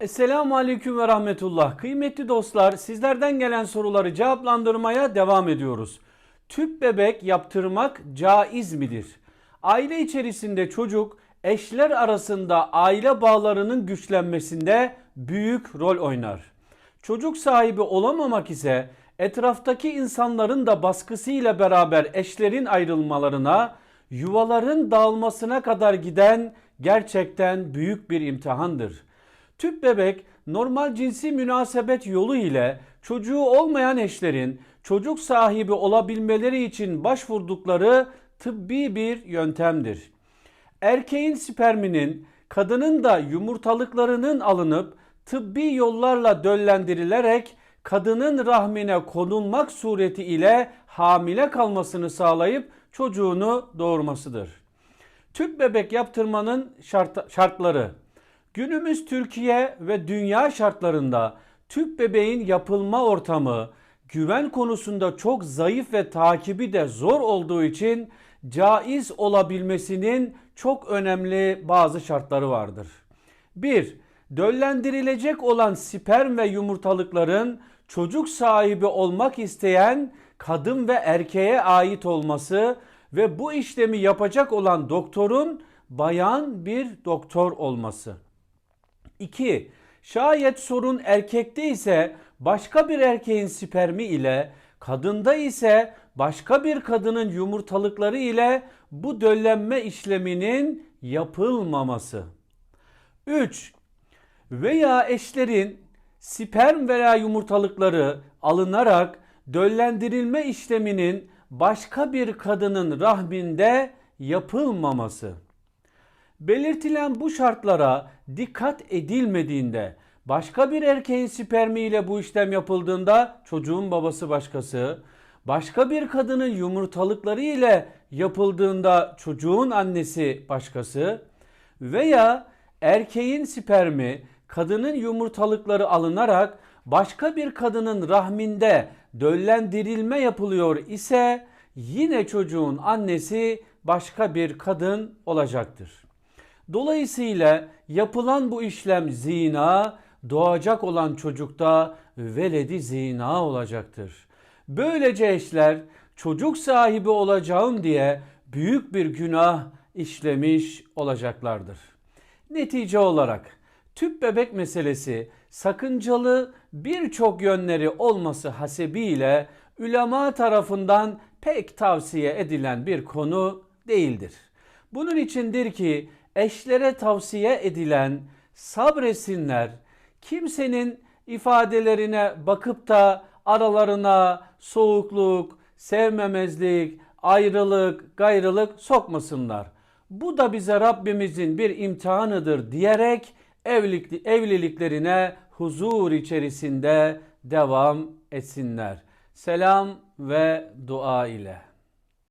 Esselamu Aleyküm ve Rahmetullah. Kıymetli dostlar sizlerden gelen soruları cevaplandırmaya devam ediyoruz. Tüp bebek yaptırmak caiz midir? Aile içerisinde çocuk eşler arasında aile bağlarının güçlenmesinde büyük rol oynar. Çocuk sahibi olamamak ise etraftaki insanların da baskısıyla beraber eşlerin ayrılmalarına, yuvaların dağılmasına kadar giden gerçekten büyük bir imtihandır. Tüp bebek normal cinsi münasebet yolu ile çocuğu olmayan eşlerin çocuk sahibi olabilmeleri için başvurdukları tıbbi bir yöntemdir. Erkeğin sperminin kadının da yumurtalıklarının alınıp tıbbi yollarla döllendirilerek kadının rahmine konulmak sureti ile hamile kalmasını sağlayıp çocuğunu doğurmasıdır. Tüp bebek yaptırmanın şart- şartları. Günümüz Türkiye ve dünya şartlarında tüp bebeğin yapılma ortamı güven konusunda çok zayıf ve takibi de zor olduğu için caiz olabilmesinin çok önemli bazı şartları vardır. 1. Döllendirilecek olan sperm ve yumurtalıkların çocuk sahibi olmak isteyen kadın ve erkeğe ait olması ve bu işlemi yapacak olan doktorun bayan bir doktor olması. 2. Şayet sorun erkekte ise başka bir erkeğin spermi ile, kadında ise başka bir kadının yumurtalıkları ile bu döllenme işleminin yapılmaması. 3. Veya eşlerin sperm veya yumurtalıkları alınarak döllendirilme işleminin başka bir kadının rahminde yapılmaması. Belirtilen bu şartlara dikkat edilmediğinde başka bir erkeğin spermiyle bu işlem yapıldığında çocuğun babası başkası, başka bir kadının yumurtalıkları ile yapıldığında çocuğun annesi başkası veya erkeğin spermi kadının yumurtalıkları alınarak başka bir kadının rahminde döllendirilme yapılıyor ise yine çocuğun annesi başka bir kadın olacaktır. Dolayısıyla yapılan bu işlem zina, doğacak olan çocukta veledi zina olacaktır. Böylece eşler çocuk sahibi olacağım diye büyük bir günah işlemiş olacaklardır. Netice olarak tüp bebek meselesi sakıncalı birçok yönleri olması hasebiyle ülema tarafından pek tavsiye edilen bir konu değildir. Bunun içindir ki eşlere tavsiye edilen sabresinler, kimsenin ifadelerine bakıp da aralarına soğukluk, sevmemezlik, ayrılık, gayrılık sokmasınlar. Bu da bize Rabbimizin bir imtihanıdır diyerek evlilik, evliliklerine huzur içerisinde devam etsinler. Selam ve dua ile.